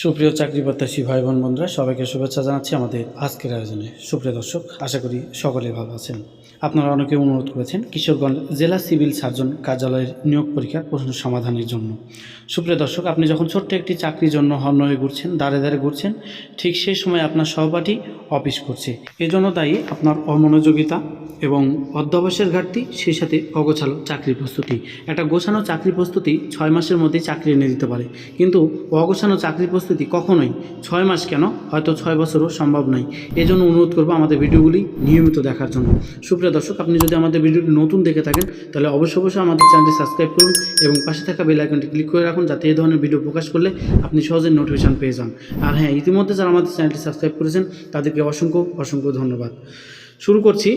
সুপ্রিয় চাকরি প্রত্যাশী ভাই বোন বন্ধুরা, সবাইকে শুভেচ্ছা জানাচ্ছি আমাদের আজকের আয়োজনে। সুপ্রিয় দর্শক, আশা করি সকলে ভালো আছেন। আপনারা অনেকে অনুরোধ করেছেন কিশোরগঞ্জ জেলা সিভিল সার্জন কার্যালয়ের নিয়োগ পরীক্ষার প্রশ্ন সমাধানের জন্য। সুপ্রিয় দর্শক, আপনি যখন ছোট্ট একটি চাকরির জন্য হয়ে ঘুরছেন দাঁড়ে দাঁড়ে ঘুরছেন, ঠিক সেই সময় আপনার সহপাঠী অফিস করছে। এজন্য দায়ী আপনার অমনোযোগিতা এবং অধ্যবসায়ের ঘাটতি, সেই সাথে অগোছালো চাকরি প্রস্তুতি। একটা গোছানো চাকরি প্রস্তুতি ছয় মাসের মধ্যে চাকরি এনে দিতে পারে। কিন্তু অগোছানো চাকরি প্রস্তুতি কখনোই ছয় মাস কেন? হয়তো ছয় বছরও সম্ভব নয়। এজন্য অনুরোধ করব আমাদের ভিডিওগুলি নিয়মিত দেখার জন্য। সুপ্রিয় দর্শক, আপনি যদি আমাদের ভিডিওটি নতুন দেখে থাকেন, তাহলে অবশ্যই অবশ্যই আমাদের চ্যানেলটি সাবস্ক্রাইব করুন এবং পাশে থাকা বেল আইকনটি ক্লিক করে রাখুন যাতে এই ধরনের ভিডিও প্রকাশ করলে আপনি সহজে নোটিফিকেশান পেয়ে যান। আর হ্যাঁ ইতিমধ্যে যারা আমাদের চ্যানেলটি সাবস্ক্রাইব করেছেন, তাদেরকে অসংখ্য অসংখ্য ধন্যবাদ। শুরু করছি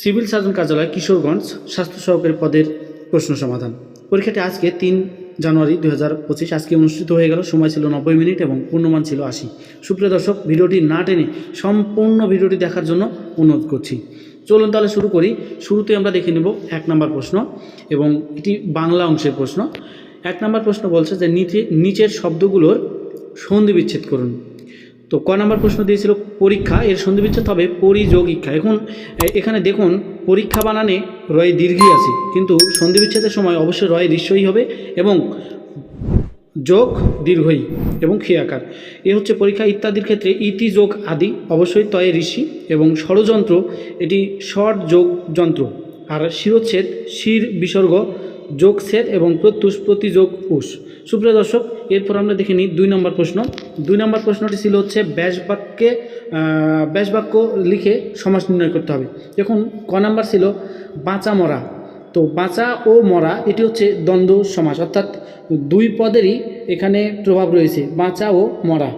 সিভিল সার্জন কার্যালয় কিশোরগঞ্জ স্বাস্থ্য সহকারী পদের প্রশ্ন সমাধান। পরীক্ষাটি আজকে তিন জানুয়ারি দু হাজার পঁচিশ। আজকে অনুষ্ঠিত হয়ে গেল, সময় ছিল নব্বই মিনিট এবং পূর্ণমান ছিল আশি। সুপ্রিয় দর্শক, ভিডিওটি না টেনে সম্পূর্ণ ভিডিওটি দেখার জন্য অনুরোধ করছি। চলুন তাহলে শুরু করি। শুরুতে আমরা দেখে নেব এক নম্বর প্রশ্ন এবং এটি বাংলা অংশের প্রশ্ন। এক নম্বর প্রশ্ন বলছে যে, নিচে, নিচের শব্দগুলোর সন্ধি বিচ্ছেদ করুন। তো ক নাম্বার প্রশ্ন দিয়েছিল পরীক্ষা, এর সন্ধি বিচ্ছেদ হবে পরিযোগিক্ষা। এখন এখানে দেখুন, পরীক্ষা বানানে রয় দীর্ঘই আছে, কিন্তু সন্ধি বিচ্ছেদের সময় অবশ্যই রয় দৃশ্যই হবে এবং যোগ দীর্ঘই এবং খেয়াকার এ হচ্ছে পরীক্ষা ইত্যাদির ক্ষেত্রে ইতি যোগ আদি, অবশ্যই তয়ে ঋষি এবং ষড়যন্ত্র, এটি ষট যোগ যন্ত্র। আর শিরোচ্ছেদ শির বিসর্গ যোগছেদ এবং প্রত্যুষ প্রতিযোগ উষ। সুপ্রিয় দর্শক এরপর আমরা দেখে নিই দুই নম্বর প্রশ্ন। দুই নম্বর প্রশ্নটি ছিল হচ্ছে ব্যাস বাক্যে আহ, লিখে সমাস নির্ণয় করতে হবে। দেখুন ক নাম্বার ছিল বাঁচা মরা। তো বাঁচা ও মরা এটি হচ্ছে দ্বন্দ্ব সমাস। অর্থাৎ দুই পদেরই এখানে প্রভাব রয়েছে বাঁচা ও মরা।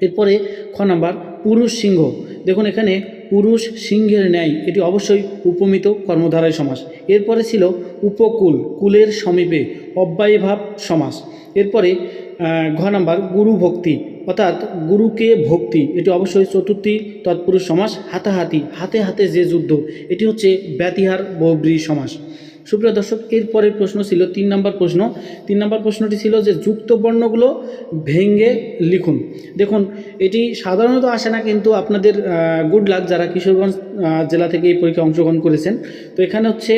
এরপরে খ নাম্বার পুরুষ সিংহ। দেখুন এখানে পুরুষ সিংহের ন্যায় এটি অবশ্যই উপমিত কর্মধারায় সমাস। এরপরে ছিল উপকুল, কুলের সমীপে অব্যয়ভাব সমাস। এরপরে ঘ নাম্বার, গুরু ভক্তি, অর্থাৎ গুরুকে ভক্তি। এটি অবশ্যই চতুর্থী তৎপুরুষ সমাস, হাতাহাতি, হাতে হাতে যে যুদ্ধ, এটি হচ্ছে ব্যতিহার বৌব্রী সমাস। সুপ্রিয় দর্শক এরপরের প্রশ্ন ছিল তিন নম্বর প্রশ্ন। তিন নম্বর প্রশ্নটি ছিল যে যুক্ত বর্ণগুলো ভেঙ্গে লিখুন। দেখুন, এটি সাধারণত আসে না, কিন্তু আপনাদের গুড লাক যারা কিশোরগঞ্জ জেলা থেকে এই পরীক্ষায় অংশগ্রহণ করেছেন। তো এখানে হচ্ছে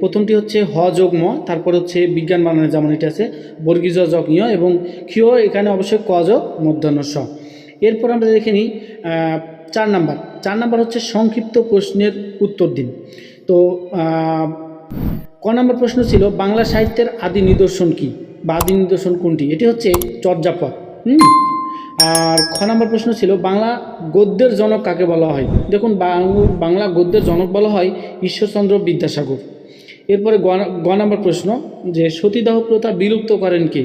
প্রথমটি হচ্ছে হ যোগ ম, তারপর হচ্ছে বিজ্ঞান বানানের যেমন এটি আছে বর্গীজ যোগ এবং ক্ষিয় এখানে অবশ্যই ক যোগ, মধ্যাহ্ন স। এরপর আমরা দেখে নিই চার নাম্বার। চার নাম্বার হচ্ছে সংক্ষিপ্ত প্রশ্নের উত্তর দিন। তো ক নম্বর প্রশ্ন ছিল, বাংলা সাহিত্যের আদি নিদর্শন কি? বা আদি নিদর্শন কোনটি? এটি হচ্ছে চর্যাপদ, হুম? আর খ নম্বর প্রশ্ন ছিল, বাংলা গদ্যের জনক কাকে বলা হয়? দেখুন, বাংলা গদ্যের জনক বলা হয় ঈশ্বরচন্দ্র বিদ্যাসাগর। এরপরে গ গ নম্বর প্রশ্ন যে, সতীদাহ প্রথা বিলুপ্ত করেন কে?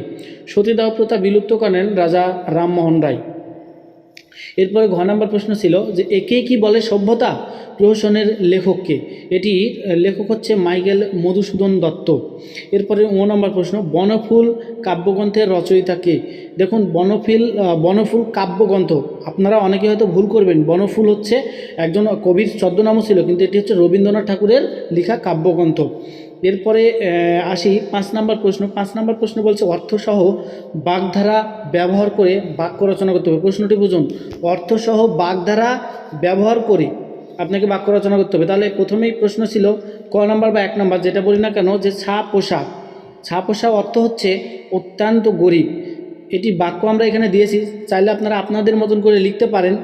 সতীদাহ প্রথা বিলুপ্ত করেন রাজা রামমোহন রায়। এরপরে ঘ নম্বর প্রশ্ন ছিল যে একে কি বলে সভ্যতা? প্রহসনের লেখককে। এটি লেখক হচ্ছে মাইকেল মধুসূদন দত্ত। এরপরে ও নম্বর প্রশ্ন, বনফুল কাব্যগ্রন্থের রচয়িতা কে? দেখুন, বনফিল বনফুল কাব্যগ্রন্থ, আপনারা অনেকে হয়তো ভুল করবেন। বনফুল হচ্ছে একজন কবির ছদ্মনামও ছিল, কিন্তু এটি হচ্ছে রবীন্দ্রনাথ ঠাকুরের লেখা কাব্যগ্রন্থ। এরপরে আসি পাঁচ নাম্বার প্রশ্ন। পাঁচ নাম্বার প্রশ্ন বলছে, অর্থসহ বাগধারা ব্যবহার করে বাক্য রচনা করতে হবে। প্রশ্নটি বুঝুন। অর্থসহ বাগধারা ব্যবহার করে আপনাকে বাক্য রচনা করতে হবে। তাহলে প্রথমেই প্রশ্ন ছিল ক নাম্বার বা এক নাম্বার, যেটা বলি না কেন, যে ছা পোষা ছা পোষা অর্থ হচ্ছে অত্যন্ত গরিব। এটি বাক্য আমরা এখানে দিয়েছি, চাইলে আপনারা আপনাদের মতন করে লিখতে পারেন।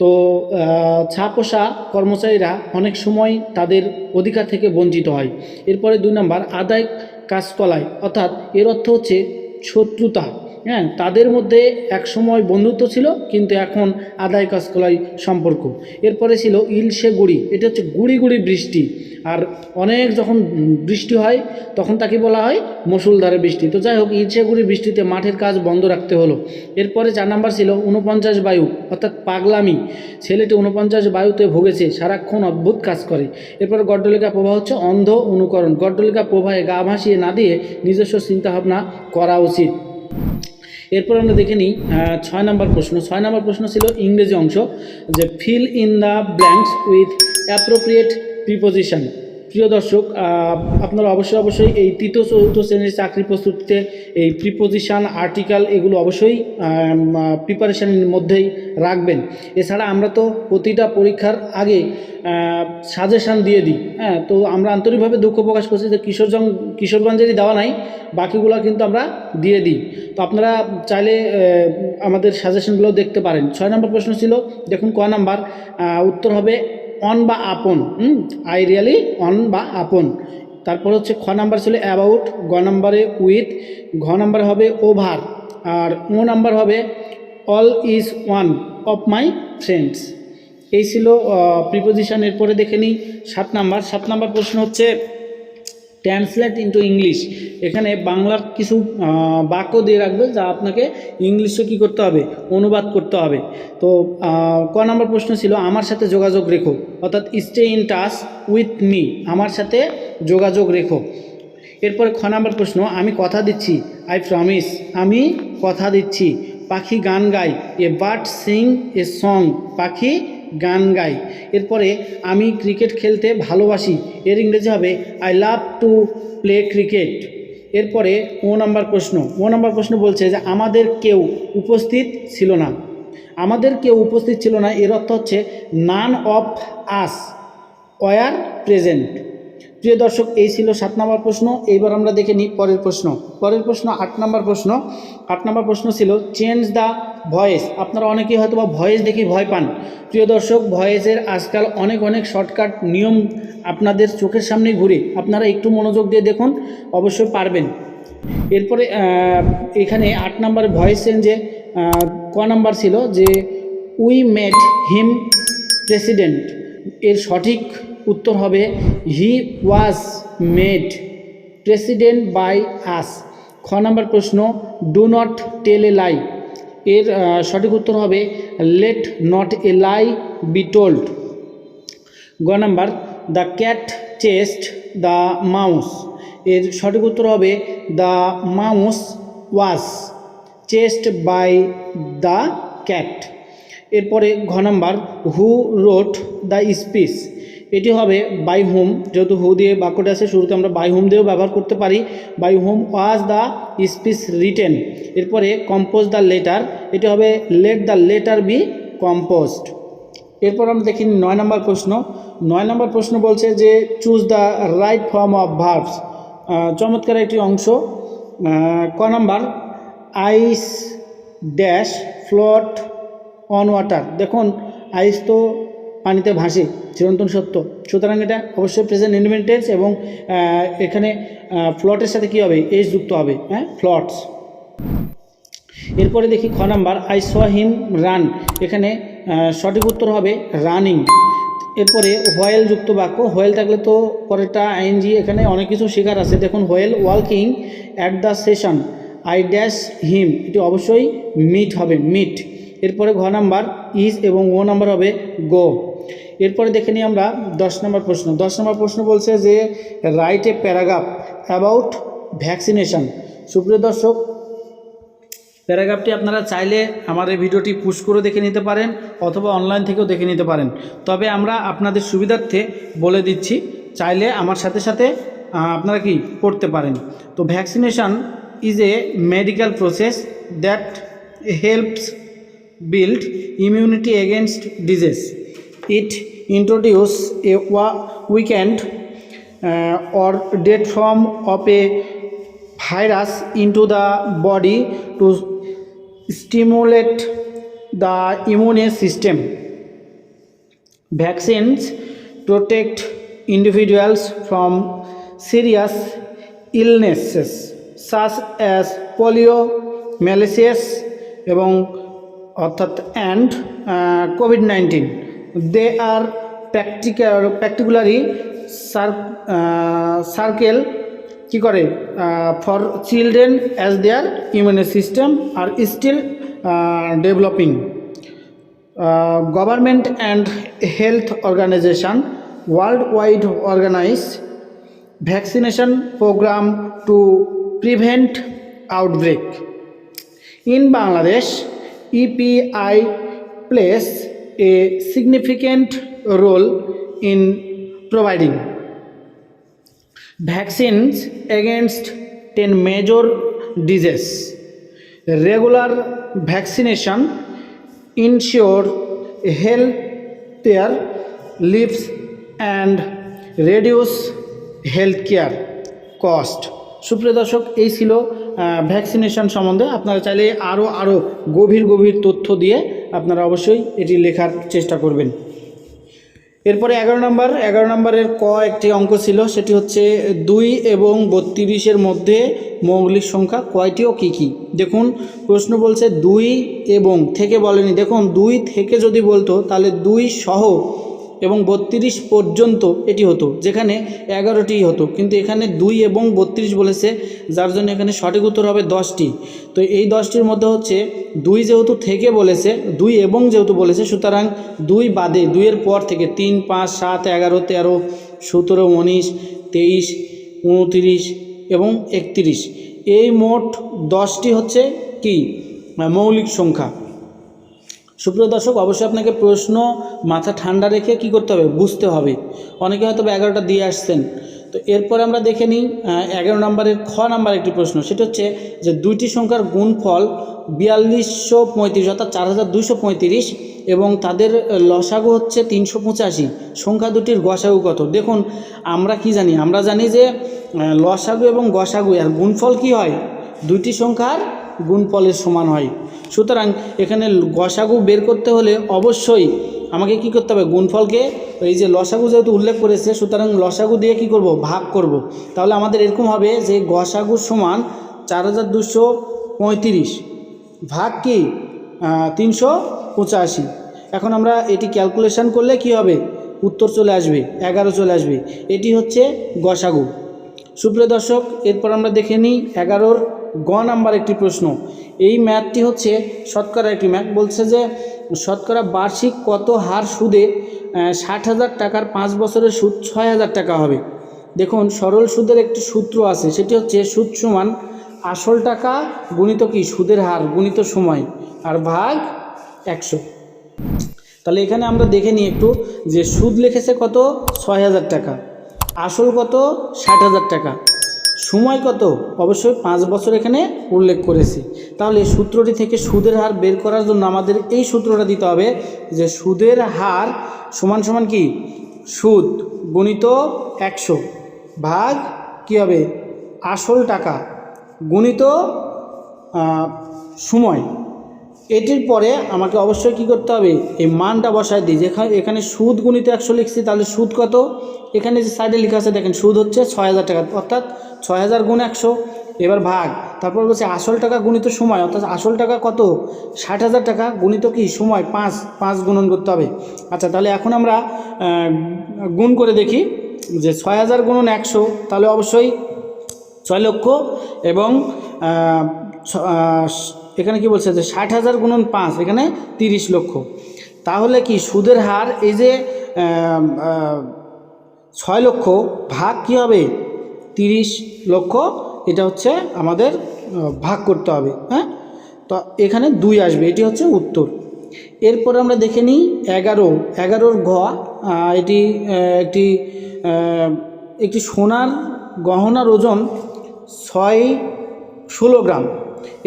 তো ছাপোষা কর্মচারীরা অনেক সময় তাদের অধিকার থেকে বঞ্চিত হয়। এরপরে দুই নম্বর, আদায় কাজকলায়, অর্থাৎ এর অর্থ হচ্ছে শত্রুতা। হ্যাঁ তাদের মধ্যে এক সময় বন্ধুত্ব ছিল, কিন্তু এখন আদায় কাজকলাই সম্পর্ক। এরপরে ছিল ইলশে গুড়ি, এটা হচ্ছে গুড়ি গুড়ি বৃষ্টি। আর অনেক যখন বৃষ্টি হয়, তখন তাকে বলা হয় মুসুলধারে বৃষ্টি। তো যাই হোক, ইলশে গুড়ি বৃষ্টিতে মাঠের কাজ বন্ধ রাখতে হলো। এরপরে চার নাম্বার ছিল উনপঞ্চাশ বায়ু, অর্থাৎ পাগলামি। ছেলেটি উনপঞ্চাশ বায়ুতে ভুগেছে, সারাক্ষণ অদ্ভুত কাজ করে। এরপর গড্ডলিকা প্রভা হচ্ছে অন্ধ অনুকরণ। গড্ডলিকা প্রভায়ে গা ভাসিয়ে না দিয়ে নিজস্ব চিন্তাভাবনা করা উচিত। এরপর আমরা দেখে নিই ছয় নম্বর প্রশ্ন। ছয় নম্বর প্রশ্ন ছিল ইংরেজি অংশ, যে fill in the blanks with appropriate preposition প্রিয় দর্শক আপনারা অবশ্যই অবশ্যই এই তৃতীয় চতুর্থ শ্রেণির চাকরি প্রস্তুতিতে এই প্রিপোজিশান আর্টিকেল এগুলো অবশ্যই প্রিপারেশানের মধ্যেই রাখবেন। এছাড়া আমরা তো প্রতিটা পরীক্ষার আগে সাজেশান দিয়ে দিই হ্যাঁ? তো আমরা আন্তরিকভাবে দুঃখ প্রকাশ করছি যে কিশোরগঞ্জ কিশোরগঞ্জেরই দেওয়া নাই, বাকিগুলো কিন্তু আমরা দিয়ে দিই। তো আপনারা চাইলে আমাদের সাজেশনগুলো দেখতে পারেন। ছয় নম্বর প্রশ্ন ছিল, দেখুন ক নাম্বার উত্তর হবে অন বা আপন আই রিয়ালি অন বা আপন তারপর হচ্ছে খ নাম্বার ছিল অ্যাবাউট গ নাম্বারে উইথ ঘ নাম্বার হবে ওভার আর ও নাম্বার হবে all is one of my friends এই ছিল প্রিপোজিশন এরপরে দেখে নিই। সাত নাম্বার সাত নাম্বার প্রশ্ন হচ্ছে ট্রান্সলেট ইন্টু ইংলিশ এখানে বাংলার কিছু বাক্য দিয়ে রাখবে যা আপনাকে ইংলিশে কী করতে হবে? অনুবাদ করতে হবে। তো ক নম্বর প্রশ্ন ছিল, আমার সাথে যোগাযোগ রেখো। অর্থাৎ stay in touch with me আমার সাথে যোগাযোগ রেখো। এরপরে খ নম্বর প্রশ্ন, আমি কথা দিচ্ছি। আই প্রমিস আমি কথা দিচ্ছি। পাখি গান গায় a bird sing a song পাখি গান গাই। এরপরে আমি ক্রিকেট খেলতে ভালোবাসি। এর ইংরেজি হবে I love to play cricket এরপরে ও নাম্বার প্রশ্ন। ও নাম্বার প্রশ্ন বলছে যে, আমাদের কেউ উপস্থিত ছিল না। আমাদের কেউ উপস্থিত ছিল না এর অর্থ হচ্ছে none of us were present প্রিয় দর্শক, এই ছিল সাত নম্বর প্রশ্ন। এইবার আমরা দেখে নিই পরের প্রশ্ন। পরের প্রশ্ন আট নম্বর প্রশ্ন। আট নম্বর প্রশ্ন ছিল চেঞ্জ দ্য ভয়েস আপনারা অনেকেই হয়তো বা ভয়েস দেখি ভয় পান। প্রিয় দর্শক ভয়েসের আজকাল অনেক অনেক শর্টকাট নিয়ম আপনাদের চোখের সামনে ঘুরে। আপনারা একটু মনোযোগ দিয়ে দেখুন, অবশ্যই পারবেন। এরপরে এখানে আট নম্বর ভয়েস চেঞ্জে ক নাম্বার ছিল যে উই মেট হিম প্রেসিডেন্ট এর সঠিক উত্তর হবে he was made president by us খ নম্বর প্রশ্ন do not tell a lie এর সঠিক উত্তর হবে let not a lie be told গ number the cat chased the mouse এর সঠিক উত্তর হবে the mouse was chased by the cat এরপরে ঘ number who wrote the speech এটি হবে বাই হোম যেহেতু হু দিয়ে বাক্যটা আছে, শুরুতে আমরা বাই হোম দিয়েও ব্যবহার করতে পারি। By whom was the speech written এরপরে কম্পোজ দ্য লেটার এটি হবে let the letter be composed এরপর আমরা দেখি নয় নম্বর প্রশ্ন। নয় নম্বর প্রশ্ন বলছে যে choose the right form of verbs চমৎকার একটি অংশ। ক number? Ice dash float on water দেখুন আইস তো পানিতে ভাসে, চিরন্তন সত্য। সুতরাং এটা অবশ্যই প্রেজেন্ট ইনভেন্টেন্স এবং এখানে ফ্লটের সাথে কী হবে? এস যুক্ত হবে হ্যাঁ? ফ্লটস এরপরে দেখি খ number I saw him run এখানে সঠিক উত্তর হবে রানিং এরপরে হোয়েল যুক্ত বাক্য হোয়েল থাকলে তো পরেরটা আইএনজি এখানে অনেক কিছু শেখার আছে। দেখুন while working at the session I dash him এটি অবশ্যই মিট হবে মিট এরপরে ঘ নাম্বার ইজ এবং ও নাম্বার হবে গো এরপরে দেখে নিই আমরা দশ নম্বর প্রশ্ন। দশ নম্বর প্রশ্ন বলছে যে write a paragraph about vaccination সুপ্রিয় দর্শক প্যারাগ্রাফটি আপনারা চাইলে আমার এই ভিডিওটি পুশ করে দেখে নিতে পারেন অথবা অনলাইন থেকেও দেখে নিতে পারেন। তবে আমরা আপনাদের সুবিধার্থে বলে দিচ্ছি, চাইলে আমার সাথে সাথে আপনারা কি করতে পারেন। তো vaccination is a medical process that helps build immunity against disease it introduce a weakened or dead form of a virus into the body to stimulate the immune system. Vaccines protect individuals from serious illnesses such as polio, malarious এবং অর্থাৎ and COVID nineteen they are practical particularly sir circle কী করে? For children as their immune system are still developing government and health organization worldwide organize vaccination program to prevent outbreak In Bangladesh, EPI plays a significant role in providing vaccines against 10 major diseases. Regular vaccination ensure healthier lives and reduce healthcare cost. সুপ্রিয় দর্শক এই ছিল vaccination সম্বন্ধে আপনারা চাইলে আরও আরও গভীর গভীর তথ্য দিয়ে আপনারা অবশ্যই এটি লেখার চেষ্টা করবেন। এরপরে এগারো নম্বর, এগারো নম্বরের ক একটি অঙ্ক ছিল, সেটি হচ্ছে দুই এবং বত্রিশের মধ্যে মৌলিক সংখ্যা কয়টি ও কী কী? দেখুন, প্রশ্ন বলছে দুই এবং থেকে বলেনি। দেখুন, দুই থেকে যদি বলতো, তাহলে দুই সহ এবং বত্রিশ পর্যন্ত এটি হতো, যেখানে এগারোটি হতো। কিন্তু এখানে দুই এবং বত্রিশ বলেছে, যার জন্য এখানে সঠিক উত্তর হবে দশটি। তো এই দশটির মধ্যে হচ্ছে, দুই যেহেতু থেকে বলেছে, দুই এবং যেহেতু বলেছে, সুতরাং দুই বাদে, দুইয়ের পর থেকে তিন, পাঁচ, সাত, এগারো, তেরো, সতেরো, উনিশ, তেইশ, উনতিরিশ এবং একত্রিশ। এই মোট দশটি হচ্ছে কি? মৌলিক সংখ্যা। সুপ্রিয় দর্শক, অবশ্যই আপনাকে প্রশ্ন মাথা ঠান্ডা রেখে কি করতে হবে? বুঝতে হবে। অনেকে হয়তো এগারোটা দিয়ে আসছেন। তো এরপরে আমরা দেখে নিই এগারো নম্বরের খ নাম্বার একটি প্রশ্ন। সেটা হচ্ছে যে, দুইটি সংখ্যার গুণফল বিয়াল্লিশশো পঁয়ত্রিশ অর্থাৎ চার হাজার দুইশো পঁয়ত্রিশ এবং তাদের লসাগু হচ্ছে তিনশো পঁচাশি। সংখ্যা দুটির গসাগু কত? দেখুন, আমরা কি জানি? আমরা জানি যে লসাগু এবং গসাগু, আর গুণফল কি হয়? দুইটি সংখ্যার গুণফলের সমান হয়। সুতরাং এখানে গসাগু বের করতে হলে অবশ্যই আমাকে কি করতে হবে? গুণফলকে এই যে লসাগু যেহেতু উল্লেখ করেছে, সুতরাং লসাগু দিয়ে কি করব? ভাগ করব। তাহলে আমাদের এরকম হবে যে গসাগু সমান চার হাজার দুশো পঁয়ত্রিশ ভাগ কি? তিনশো পঁচাশি। এখন আমরা এটি ক্যালকুলেশন করলে কি হবে? উত্তর চলে আসবে, এগারো চলে আসবে। এটি হচ্ছে গসাগু। সুপ্রিয় দর্শক, এরপর আমরা দেখে নিই এগারোর গ নাম্বার একটি প্রশ্ন। এই ম্যাথটি হচ্ছে শতকরা একটি ম্যাথ। বলছে যে শতকরা বার্ষিক কত হার সুদে ষাট হাজার টাকার পাঁচ বছরের সুদ ছয় হাজার টাকা হবে? দেখুন, সরল সুদের একটি সূত্র আছে, সেটি হচ্ছে সুদ সমান আসল টাকা গুণিত কি? সুদের হার গুণিত সময় আর ভাগ একশো। তাহলে এখানে আমরা দেখে নিই একটু যে সুদ লিখেছে কত? ছয় হাজার টাকা। আসল কত? ষাট হাজার টাকা। সময় কত? অবশ্যই পাঁচ বছর এখানে উল্লেখ করেছি। তাহলে সূত্রটি থেকে সুদের হার বের করার জন্য আমাদের এই সূত্রটা দিতে হবে যে সুদের হার সমান সমান কি? সুদ গণিত একশো ভাগ কী হবে? আসল টাকা গুণিত সময়। এটির পরে আমাকে অবশ্যই কি করতে হবে? এই মানটা বসায় দিই। যেখানে, এখানে সুদ গুণিত একশো লিখছি, তাহলে সুদ কত? এখানে যে সাইডে লেখা আছে, দেখেন সুদ হচ্ছে ছয় হাজার টাকা। অর্থাৎ ছয় হাজার গুণ একশো, এবার ভাগ। তারপর বলছে, আসল টাকা গুণিত সময়, অর্থাৎ আসল টাকা কত? ষাট হাজার টাকা, গুণিত কি? সময়, পাঁচ পাঁচ গুণন করতে হবে। আচ্ছা তাহলে এখন আমরা গুণ করে দেখি যে ছয় হাজার গুণন একশো, তাহলে অবশ্যই ছয় লক্ষ এবং এখানে কি বলছে যে ষাট হাজার গুণন পাঁচ, এখানে তিরিশ লক্ষ। তাহলে কি সুদের হার এই যে ছয় লক্ষ ভাগ কি হবে? তিরিশ লক্ষ এটা হচ্ছে আমাদের ভাগ করতে হবে হ্যাঁ? তো এখানে দুই আসবে, এটি হচ্ছে উত্তর। এরপর আমরা দেখে নিই এগারো, এগারোর ঘ এটি একটি একটি সোনার গহনার ওজন ছয়, ষোলো গ্রাম।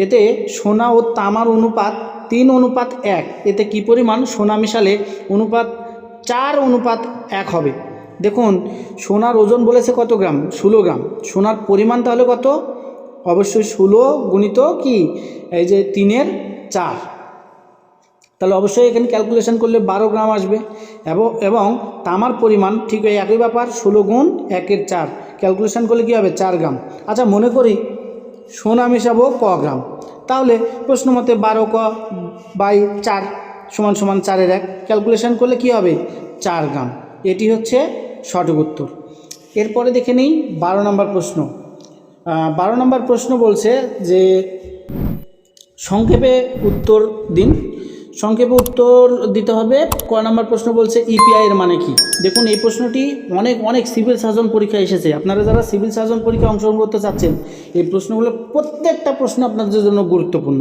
এতে সোনা ও তামার অনুপাত তিন, অনুপাত এক। এতে কি পরিমাণ? সোনা মিশালে অনুপাত চার, অনুপাত এক হবে। দেখুন, সোনার ওজন বলেছে কত গ্রাম? ষোলো গ্রাম। সোনার পরিমাণ তাহলে কত? অবশ্যই ষোলো গুণিত কি? এই যে তিনের চার। তাহলে অবশ্যই এখানে ক্যালকুলেশন করলে বারো গ্রাম আসবে। এবং এবং তামার পরিমাণ ঠিক ওই একই ব্যাপার, ষোলো গুণ একের চার। ক্যালকুলেশন করলে কী হবে? চার গ্রাম। আচ্ছা মনে করি সোনা মেশাবো ক গ্রাম? তাহলে প্রশ্ন মতে বারো ক বাই চার সমান সমান চারের এক। ক্যালকুলেশন করলে কি হবে? চার গ্রাম। এটি হচ্ছে সঠিক উত্তর। এরপরে দেখে নিই বারো নম্বর প্রশ্ন। বারো নম্বর প্রশ্ন বলছে যে, সংক্ষেপে উত্তর দিন। সংক্ষেপে উত্তর দিতে হবে। ক নম্বর প্রশ্ন বলছে ইপিআই এর মানে কি? দেখুন, এই প্রশ্নটি অনেক অনেক সিভিল সার্জন পরীক্ষা এসেছে। আপনারা যারা সিভিল সার্জন পরীক্ষা অংশগ্রহণ করতে চাচ্ছেন, এই প্রশ্নগুলো প্রত্যেকটা প্রশ্ন আপনাদের জন্য গুরুত্বপূর্ণ।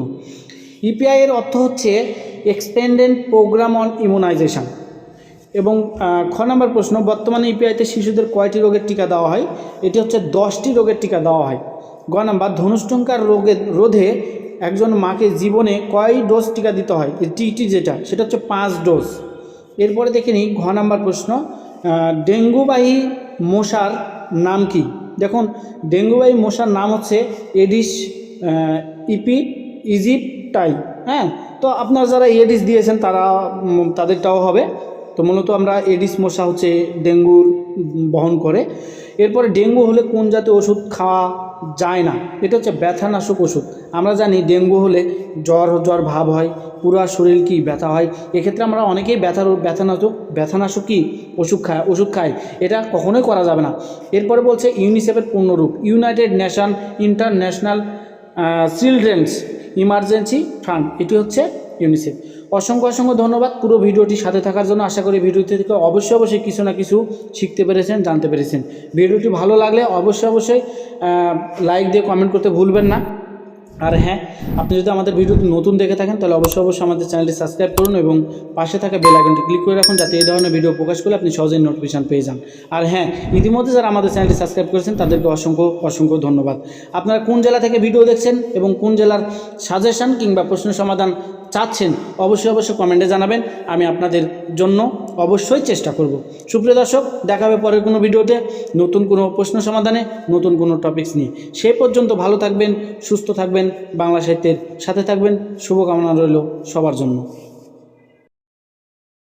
ইপিআই এর অর্থ হচ্ছে এক্সপেন্ডেন্ট প্রোগ্রাম অন ইমিউনাইজেশন এবং খ নম্বর প্রশ্ন, বর্তমানে ইপিআইতে শিশুদের কয়টি রোগের টিকা দেওয়া হয়? এটি হচ্ছে দশটি রোগের টিকা দেওয়া হয়। গ নাম্বার, ধনুষ্টঙ্কার রোগের রোধে একজন মাকে জীবনে কয় ডোজ টিকা দিতে হয়? টিটি যেটা, সেটা হচ্ছে পাঁচ ডোজ। এরপরে দেখে নিই ঘ নাম্বার প্রশ্ন ডেঙ্গুবাহী মশার নাম কি? দেখুন, ডেঙ্গুবাহী মশার নাম হচ্ছে এডিস ইপি, ইজিপ্টাই হ্যাঁ? তো আপনারা যারা এডিস দিয়েছেন, তারা তাদেরটাও হবে। তো মূলত আমরা এডিস মশা হচ্ছে ডেঙ্গুর বহন করে। এরপরে ডেঙ্গু হলে কোন জাতীয় ওষুধ খাওয়া যায় না? এটা হচ্ছে ব্যথানাশক ওষুধ। আমরা জানি ডেঙ্গু হলে জ্বর জ্বর ভাব হয়, পুরো শরীর কি ব্যথা হয়। এক্ষেত্রে আমরা অনেকেই ব্যথার, ব্যথানাশক ব্যথানাশক কি ওষুধ খায়, ওষুধ খাই। এটা কখনোই করা যাবে না। এরপরে বলছে ইউনিসেফের পূর্ণরূপ। United Nation International Children's Emergency Fund. এটি হচ্ছে ইউনিসেফ। অসংখ্য অসংখ্য ধন্যবাদ পুরো ভিডিওটি সাথে থাকার জন্য। আশা করি ভিডিওটি থেকে অবশ্যই অবশ্যই কিছু না কিছু শিখতে পেরেছেন, জানতে পেরেছেন। ভিডিওটি ভালো লাগলে অবশ্যই অবশ্যই লাইক দিয়ে কমেন্ট করতে ভুলবেন না। আর হ্যাঁ আপনি যদি আমাদের ভিডিওটি নতুন দেখে থাকেন, তাহলে অবশ্যই অবশ্যই আমাদের চ্যানেলটি সাবস্ক্রাইব করুন এবং পাশে থাকা বেল আইকনটি ক্লিক করে রাখুন যাতে এই ধরনের ভিডিও প্রকাশ করলে আপনি সহজেই নোটিফিকেশান পেয়ে যান। আর হ্যাঁ ইতিমধ্যে যারা আমাদের চ্যানেলটি সাবস্ক্রাইব করেছেন, তাদেরকে অসংখ্য অসংখ্য ধন্যবাদ। আপনারা কোন জেলা থেকে ভিডিও দেখছেন এবং কোন জেলার সাজেশন কিংবা প্রশ্ন সমাধান চাচ্ছেন, অবশ্যই অবশ্যই কমেন্টে জানাবেন, আমি আপনাদের জন্য অবশ্যই চেষ্টা করব। সুপ্রিয় দর্শক, দেখা হবে পরের কোনো ভিডিওতে, নতুন কোনো প্রশ্ন সমাধানে, নতুন কোনো টপিকস নিয়ে। সে পর্যন্ত ভালো থাকবেন, সুস্থ থাকবেন বাংলা সাহিত্যের সাথে থাকবেন, শুভকামনা রইল সবার জন্য।